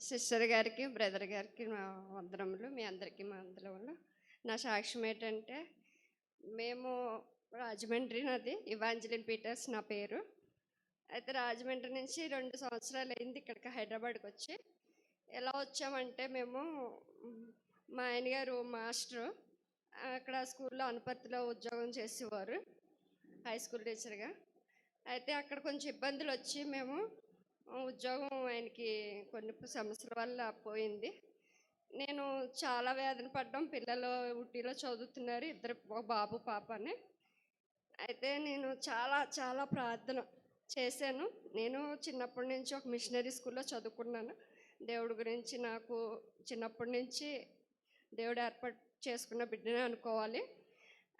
Sister గారికి brother గారికి నా వందనములు మీ అందరికీ మా వందనములు. నా సాక్ష్యం ఏంటంటే మేము రాజమండ్రి నాది ఇవాంజలిన్ పీటర్స్ నా పేరు. అయితే రాజమండ్రి నుంచి రెండు సంవత్సరాలు అయింది ఇక్కడికి హైదరాబాద్కి వచ్చి. ఎలా వచ్చామంటే మేము మా ఆయన గారు మాస్టరు అక్కడ స్కూల్లో అనుపత్తిలో ఉద్యోగం చేసేవారు హై స్కూల్ టీచర్గా. అయితే అక్కడ కొంచెం ఇబ్బందులు వచ్చి మేము ఉద్యోగం ఆయనకి కొన్ని సమస్యల వల్ల పోయింది. నేను చాలా వేదన పడ్డం. పిల్లలు ఊటీలో చదువుతున్నారు. ఇద్దరు ఒక బాబు పాపని. అయితే నేను చాలా చాలా ప్రార్థన చేశాను. నేను చిన్నప్పటి నుంచి ఒక మిషనరీ స్కూల్లో చదువుకున్నాను. దేవుడి గురించి నాకు చిన్నప్పటి నుంచి దేవుడు ఏర్పాటు చేసుకున్న బిడ్డనే అనుకోవాలి.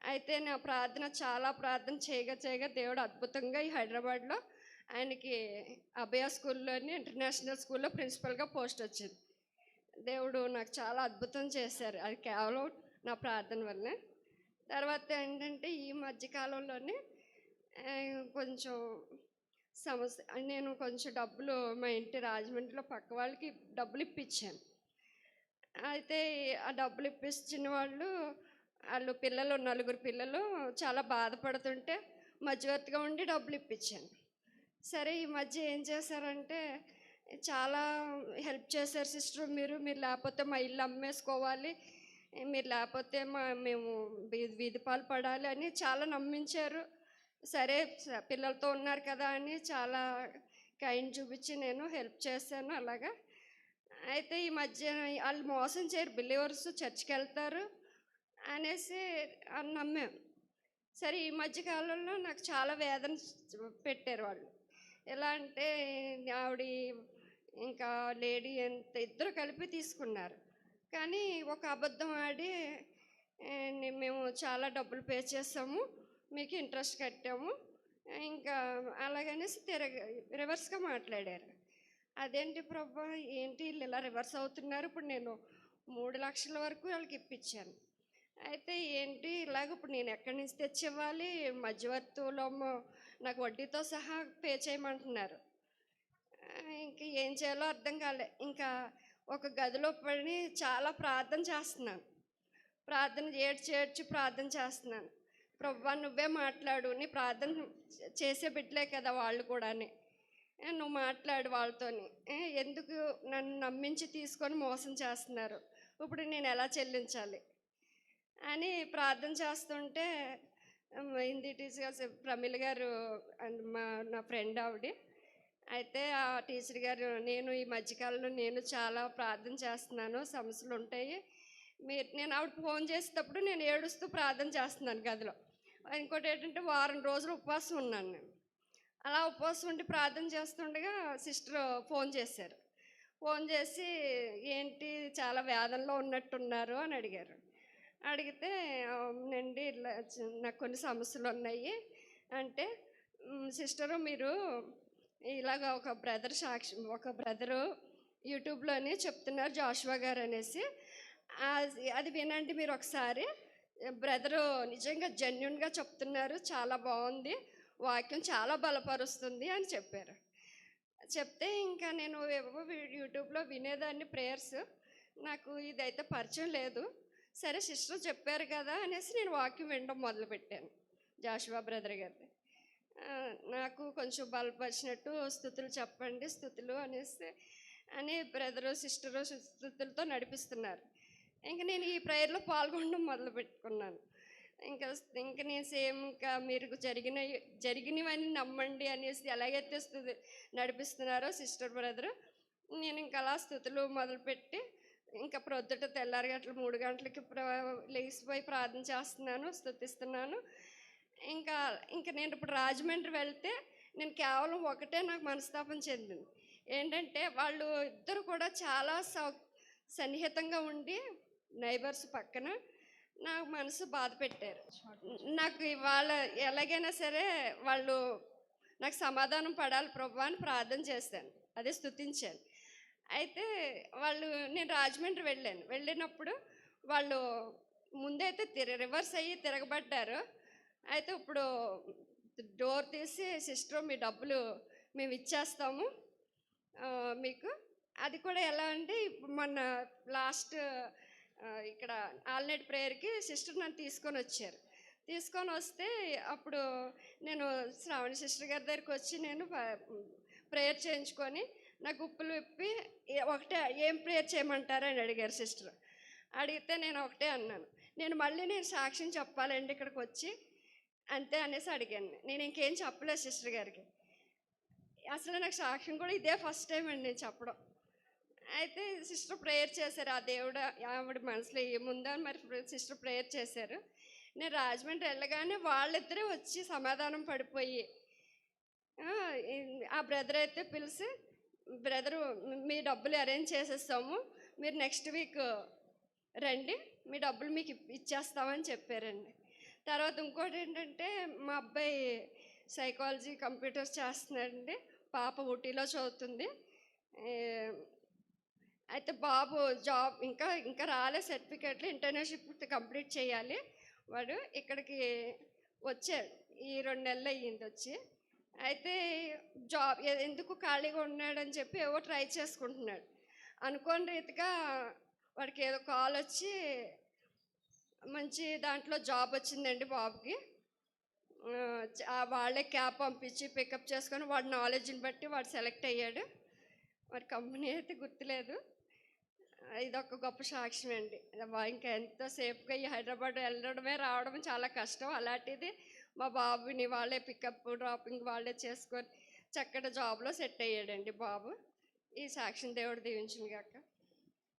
అయితే నా ప్రార్థన చాలా ప్రార్థన చేయగా చేయగా దేవుడు అద్భుతంగా ఈ హైదరాబాద్లో ఆయనకి అభయ స్కూల్లోని ఇంటర్నేషనల్ స్కూల్లో ప్రిన్సిపల్గా పోస్ట్ వచ్చింది. దేవుడు నాకు చాలా అద్భుతం చేశారు. అది కేవలం నా ప్రార్థన వల్లనే. తర్వాత ఏంటంటే ఈ మధ్యకాలంలోనే కొంచెం సమస్య నేను కొంచెం డబ్బులు మా ఇంటి రాజమండ్రిలో పక్క వాళ్ళకి డబ్బులు ఇప్పించాను. అయితే ఆ డబ్బులు ఇప్పించిన వాళ్ళు వాళ్ళు పిల్లలు నలుగురు పిల్లలు చాలా బాధపడుతుంటే మధ్యవర్తిగా ఉండి డబ్బులు ఇప్పించాను. సరే ఈ మధ్య ఏం చేశారంటే చాలా హెల్ప్ చేశారు సిస్టర్ మీరు. మీరు లేకపోతే మా ఇల్లు అమ్మేసుకోవాలి. మీరు లేకపోతే మా మేము వీ- వీధి పాలు పడాలి అని చాలా నమ్మించారు. సరే పిల్లలతో ఉన్నారు కదా అని చాలా కైండ్ చూపించి నేను హెల్ప్ చేశాను అలాగా. అయితే ఈ మధ్య వాళ్ళు మోసం చేయరు బిలీవర్స్ చర్చికి వెళ్తారు అనేసి అని నమ్మాం. సరే ఈ మధ్య కాలంలో నాకు చాలా వేదన పెట్టారు వాళ్ళు. ఎలా అంటే ఆవిడ ఇంకా లేడీ ఎంత ఇద్దరు కలిపి తీసుకున్నారు. కానీ ఒక అబద్ధం ఆడి మేము చాలా డబ్బులు పే చేసాము మీకు ఇంట్రెస్ట్ కట్టాము ఇంకా అలాగనేసి తిరగ రివర్స్గా మాట్లాడారు. అదేంటి ప్రభా ఏంటి వీళ్ళు ఇలా రివర్స్ అవుతున్నారు? ఇప్పుడు నేను మూడు లక్షల వరకు వాళ్ళకి ఇప్పించాను. అయితే ఏంటి ఇలాగ ఇప్పుడు నేను ఎక్కడి నుంచి తెచ్చివ్వాలి? మధ్యవర్తులమ్మో నాకు వడ్డీతో సహా పే చేయమంటున్నారు. ఇంకా ఇంక ఏం చేయాలో అర్థం కాలే. ఇంకా ఒక గదిలో పడి చాలా ప్రార్థన చేస్తున్నాను. ప్రార్థన ఏడ్చి ఏడ్చి ప్రార్థన చేస్తున్నాను. ప్రభా నువ్వే మాట్లాడు. నీ ప్రార్థన చేసే బిడ్డలే కదా వాళ్ళు కూడాని. నువ్వు మాట్లాడు వాళ్ళతోని. ఎందుకు నన్ను నమ్మించి తీసుకొని మోసం చేస్తున్నారు? ఇప్పుడు నేను ఎలా చెల్లించాలి? అని ప్రార్థన చేస్తుంటే హిందీ టీచర్ గారు ప్రమిళ గారు అండ్ మా నా ఫ్రెండ్ ఆవిడ. అయితే ఆ టీచర్ గారు నేను ఈ మధ్యకాలంలో నేను చాలా ప్రార్థన చేస్తున్నాను సమస్యలు ఉంటాయి. మీరు నేను ఆవిడ ఫోన్ చేసేటప్పుడు నేను ఏడుస్తూ ప్రార్థన చేస్తున్నాను గదిలో. ఇంకోటి ఏంటంటే వారం రోజులు ఉపవాసం ఉన్నాను నేను. అలా ఉపవాసం ఉండి ప్రార్థన చేస్తుండగా సిస్టర్ ఫోన్ చేశారు. ఫోన్ చేసి ఏంటి చాలా వేదనలో ఉన్నట్టున్నారు అని అడిగారు. అడిగితే అవునండి ఇలా నాకు కొన్ని సమస్యలు ఉన్నాయి. అంటే సిస్టరు మీరు ఇలాగ ఒక బ్రదర్ సాక్షి ఒక బ్రదరు యూట్యూబ్లోని చెప్తున్నారు జాషువా గారు అనేసి. అది- అది వినండి మీరు ఒకసారి. బ్రదరు నిజంగా జెన్యున్గా చెప్తున్నారు చాలా బాగుంది వాక్యం చాలా బలపరుస్తుంది అని చెప్పారు. చెప్తే ఇంకా నేను ఏవో యూట్యూబ్లో వినేదాన్ని ప్రేయర్స్. నాకు ఇదైతే పరిచయం లేదు. సరే సిస్టర్ చెప్పారు కదా అనేసి నేను వాక్యం వినడం మొదలుపెట్టాను. జాషువా బ్రదర్ గారిది. నాకు కొంచెం బలపరిచినట్టు స్థుతులు చెప్పండి స్థుతులు అనేసి అని బ్రదరు సిస్టరు స్థుతులతో నడిపిస్తున్నారు. ఇంకా నేను ఈ ప్రేయర్లో పాల్గొనడం మొదలు పెట్టుకున్నాను ఇంకా ఇంకా నేను సేమ్ ఇంకా మీరు జరిగిన జరిగినవన్నీ నమ్మండి అనేసి ఎలాగైతే స్థుతి నడిపిస్తున్నారో సిస్టర్ బ్రదరు నేను ఇంకా అలా స్థుతులు మొదలుపెట్టి ఇంకా ప్రొద్దుట తెల్లారి గంటలు మూడు గంటలకి ప్ర లేచిపోయి ప్రార్థన చేస్తున్నాను స్థుతిస్తున్నాను ఇంకా ఇంకా నేను ఇప్పుడు రాజమండ్రి వెళ్తే నేను కేవలం ఒకటే నాకు మనస్తాపం చెందింది. ఏంటంటే వాళ్ళు ఇద్దరు కూడా చాలా సౌ సన్నిహితంగా ఉండి నైబర్స్ పక్కన నాకు మనసు బాధ పెట్టారు. నాకు ఇవాళ ఎలాగైనా సరే వాళ్ళు నాకు సమాధానం పడాలి ప్రభు అని ప్రార్థన చేశాను. అదే స్తుతించాను. అయితే వాళ్ళు నేను రాజమండ్రి వెళ్ళాను. వెళ్ళినప్పుడు వాళ్ళు ముందైతే తిర రివర్స్ అయ్యి తిరగబడ్డారు. అయితే ఇప్పుడు డోర్ తీసి సిస్టర్ మీ డబ్బులు మేము ఇచ్చేస్తాము. మీకు. అది కూడా ఎలా అంటే ఇప్పుడు మొన్న లాస్ట్ ఇక్కడ ఆల్నైట్ ప్రేయర్కి సిస్టర్ నన్ను తీసుకొని వచ్చారు. తీసుకొని వస్తే అప్పుడు నేను శ్రావణి సిస్టర్ గారి దగ్గరికి వచ్చి నేను ప్రేయర్ చేయించుకొని నాకు ఉప్పులు విప్పి ఒకటే ఏం ప్రేయర్ చేయమంటారు? అని అడిగారు సిస్టర్ అడిగితే నేను ఒకటే అన్నాను. నేను మళ్ళీ నేను సాక్ష్యం చెప్పాలండి ఇక్కడికి వచ్చి అంతే అనేసి అడిగాను నేను. ఇంకేం చెప్పలేదు సిస్టర్ గారికి. అసలు నాకు సాక్ష్యం కూడా ఇదే ఫస్ట్ టైం అండి నేను చెప్పడం. అయితే సిస్టర్ ప్రేయర్ చేశారు. ఆ దేవుడు ఆవిడ మనసులో ఏముందో అని మరి సిస్టర్ ప్రేయర్ చేశారు. నేను రాజమండ్రి వెళ్ళగానే వాళ్ళిద్దరే వచ్చి సమాధానం పడిపోయి ఆ బ్రదర్ అయితే పిలిచి బ్రదరు మీ డబ్బులు అరేంజ్ చేసేస్తాము. మీరు నెక్స్ట్ వీక్ రండి. మీ డబ్బులు మీకు ఇప్- ఇచ్చేస్తామని చెప్పారండి. తర్వాత ఇంకోటి ఏంటంటే మా అబ్బాయి సైకాలజీ కంప్యూటర్స్ చేస్తున్నాడండి. పాప ఊటీలో చదువుతుంది. అయితే బాబు జాబ్ ఇంకా ఇంకా రాలే సర్టిఫికేట్లు. ఇంటర్న్షిప్ కంప్లీట్ చేయాలి. వాడు ఇక్కడికి వచ్చాడు. ఈ రెండు నెలలు అయ్యింది వచ్చి. అయితే జాబ్ ఎందుకు ఖాళీగా ఉన్నాడని చెప్పి ఏవో ట్రై చేసుకుంటున్నాడు. అనుకోని రీతిగా వాడికి ఏదో కాల్ వచ్చి మంచి దాంట్లో జాబ్ వచ్చిందండి బాబుకి. వాళ్ళే క్యాబ్ పంపించి పికప్ చేసుకొని వాడి నాలెడ్జ్ని బట్టి వాడు సెలెక్ట్ అయ్యాడు. వాడి కంపెనీ అయితే గుర్తులేదు. ఇదొక గొప్ప సాక్ష్యం అండి వా- ఇంకా ఎంతో సేఫ్గా ఈ హైదరాబాద్ వెళ్ళడమే రావడం చాలా కష్టం. అలాంటిది మా బాబుని వాళ్ళే పికప్ డ్రాపింగ్ వాళ్ళే చేసుకొని చక్కటి జాబ్లో సెట్ అయ్యాడండి బాబు. ఈ సాక్ష్యం దేవుడు దీవించింది కాక